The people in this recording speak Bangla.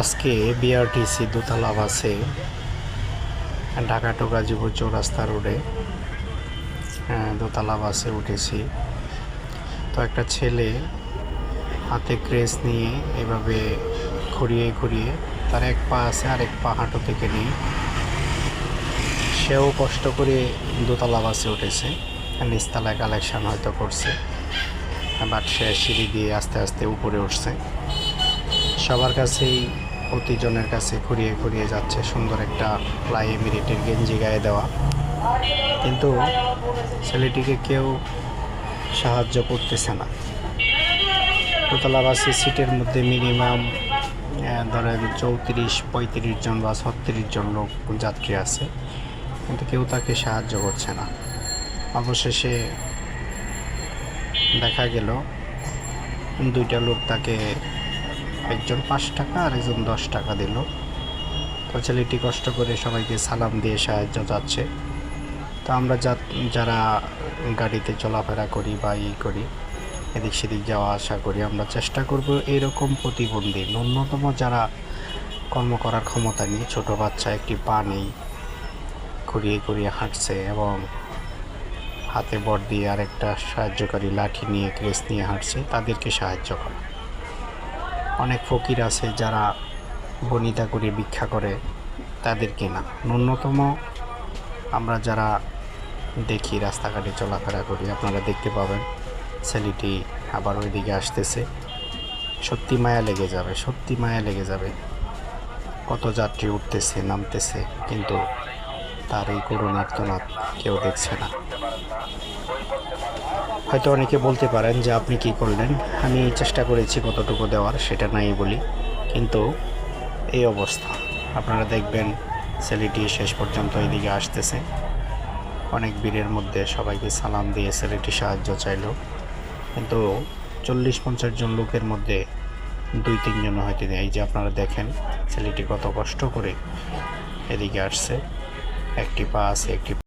আজকে বিআরটিসি দোতলা বাসে ঢাকা টু গাজীপুর চৌরাস্তা রোডে হ্যাঁ, দোতলা বাসে উঠেছি। তো একটা ছেলে হাতে ক্রেস নিয়ে এভাবে ঘুরিয়ে ঘুরিয়ে তার এক পা আছে আর এক পা হাঁটু থেকে নিয়ে সেও কষ্ট করে দোতলা বাসে উঠেছে। নিচতলায় কালেকশন হয়তো করছে বাট সে সিঁড়ি দিয়ে আস্তে আস্তে উপরে উঠছে। সবার কাছেই প্রতিজনের কাছে ঘুরিয়ে ঘুরিয়ে যাচ্ছে সুন্দর একটা ফ্লাই এমিরেটের গেঞ্জি গায়ে দেওয়া। কিন্তু ছেলেটিকে কেউ সাহায্য করতেছে না। দোতলা বাসে সিটের মধ্যে মিনিমাম ধরেন চৌত্রিশ, পঁয়ত্রিশ জন বা ছত্রিশ জন লোক যাত্রী আছে। কিন্তু কেউ তাকে সাহায্য করছে না। অবশেষে দেখা গেল, দুইটা লোক তাকে একজন পাঁচ টাকা আর একজন দশ টাকা দিল। তো ছেলেটি কষ্ট করে সবাইকে সালাম দিয়ে সাহায্য যাচ্ছে তো আমরা যা, যারা গাড়িতে চলাফেরা করি বা ই করি, এদিক সেদিক যাওয়া আসা করি, আমরা চেষ্টা করব এরকম প্রতিবন্ধী, ন্যূনতম যারা কর্ম করার ক্ষমতা নেই, ছোটো বাচ্চা একটি পা নেই, ঘুরিয়ে ঘুরিয়ে হাঁটছে এবং হাতে বট দিয়ে আরেকটা সাহায্যকারী লাঠি নিয়ে, ক্রেস নিয়ে হাঁটছে, তাদেরকে সাহায্য করা। অনেক ফকির আছে যারা বনিতা করে ভিক্ষা করে তাদেরকে না ন্যূনতম আমরা যারা দেখি রাস্তাঘাটে চলাফেরা করি, আপনারা দেখতে পাবেন, ছেলেটি আবার ওইদিকে আসতেছে। সত্যি মায়া লেগে যাবে, সত্যি মায়া লেগে যাবে। কত যাত্রী উঠতেছে, নামতেছে, কিন্তু তার এই করুণার্তনাদ কেউ দেখছে না। হয়তো অনেকে বলতে পারেন যে আপনি কি করলেন? আমি চেষ্টা করেছি কতটুকু দেওয়ার, সেটা নাই বলি। কিন্তু এই অবস্থা। আপনারা দেখবেন, ছেলেটি শেষ পর্যন্ত এদিকে আসতেছে। অনেক বীরের মধ্যে সবাইকে সালাম দিয়ে ছেলেটি সাহায্য চাইলো। কিন্তু চল্লিশ পঞ্চাশ জন লোকের মধ্যে দুই তিনজন হয়তো এই যে আপনারা দেখেন, ছেলেটি কত কষ্ট করে এদিকে আসছে। একটি পা আছে একটি